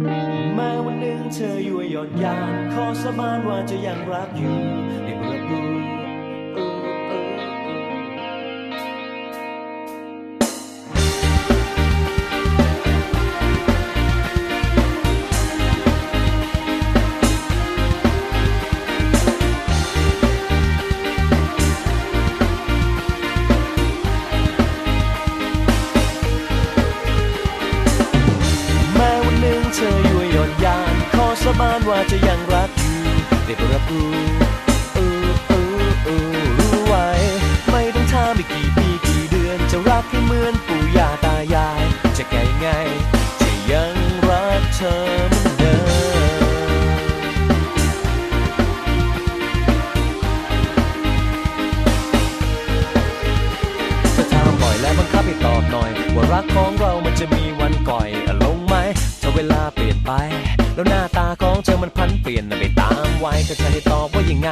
แม้วันหนึ่งเธออยู่หย่อนยานขอสาบานว่าจะยังรักอยู่านว่าจะยังรักอยู่ได้โปรดรับรู้เออเออเออรู้ไว้ ไม่ต้องถามอีกกี่ปีกี่เดือน จะรักให้เหมือนปู่ย่าตายาย จะแก่ยังไง จะยังรักเธอเหมือนเดิมจะถามบ่อยและบังคับให้ตอบหน่อย ว่ารักของเรามันจะมีวันก่อยอลงไหมถ้าเวลาเปลี่ยนไป แล้วหน้าตา ของเธอมันพันเปลี่ยนไปตามวัยก็จะให้ตอบว่ายังไง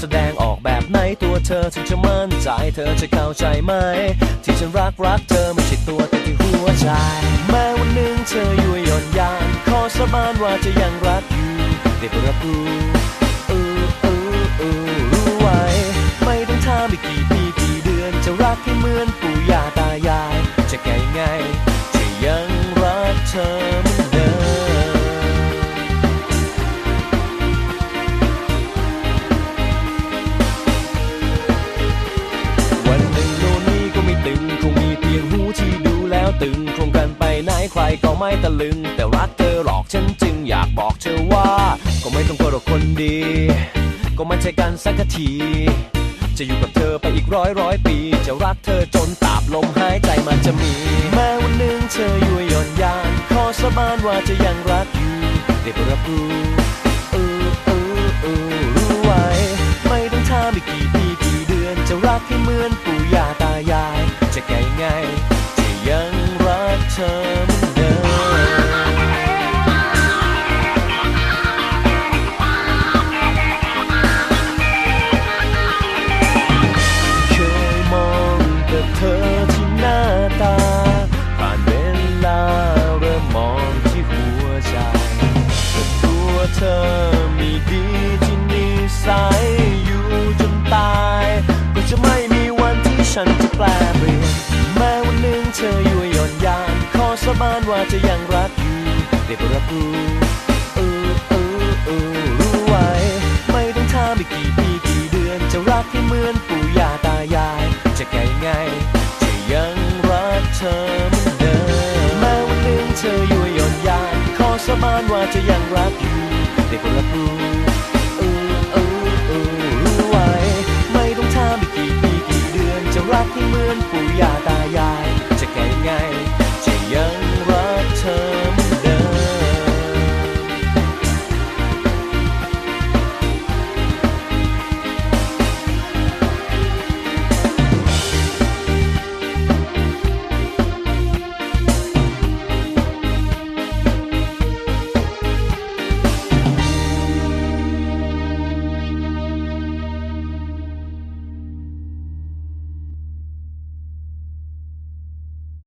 แสดงออกแบบไหนตัวเธอถึงจะมั่นใจ เธอจะเข้าใจไหม ที่ฉันรักรักเธอไม่ใช่ตัวแต่ที่หัวใจ แม้วันหนึ่งเธออยู่หย่อนยานขอสบานว่าจะยังรักอยู่ได้โปรดรับรู้เออเออเออรู้ไว้ ไม่ต้องถามอีกกี่ปีกี่เดือน จะรักให้เหมือนปู่ย่าตายาย จะแก่ยังไงจะยังรักเธอ ตึงคงกันไปไหนใครก็ไม่ตะลึง แต่รักเธอหรอกฉันจึงอยากบอกเธอว่า ก็ไม่ต้องกลัวหรอกคนดี ก็ไม่ใช่กันสักที จะอยู่กับเธอไปอีกร้อยร้อยปี จะรักเธอจนตราบลมหายใจมันจะมี แม้วันหนึ่งเธออยู่หย่อนยาน ขอสาบานว่าจะยังรักอยู่ได้โปรดรับรู้ เธอเดิมเคยมองแต่เธอที่หน้าตา ผ่านเวลาเริ่มมองที่หัวใจแต่ตัวเธอมีดีที่นิสัยอยู่จนตาย ก็จะไม่มีวันที่ฉันจะแปล สาบานว่าจะยังรักอยู่ได้โปรดรับรู้เออเออเออรู้ไว้ ไม่ต้องถามอีกกี่ปีกี่เดือน จะรักให้เหมือนปู่ย่าตายาย จะแก่ยังไง จะยังรักเธอเหมือนเดิมแม้วันหนึ่งเธออยู่หย่อนยานขอสาบานว่าจะยังรักอยู่ได้โปรดรับรู้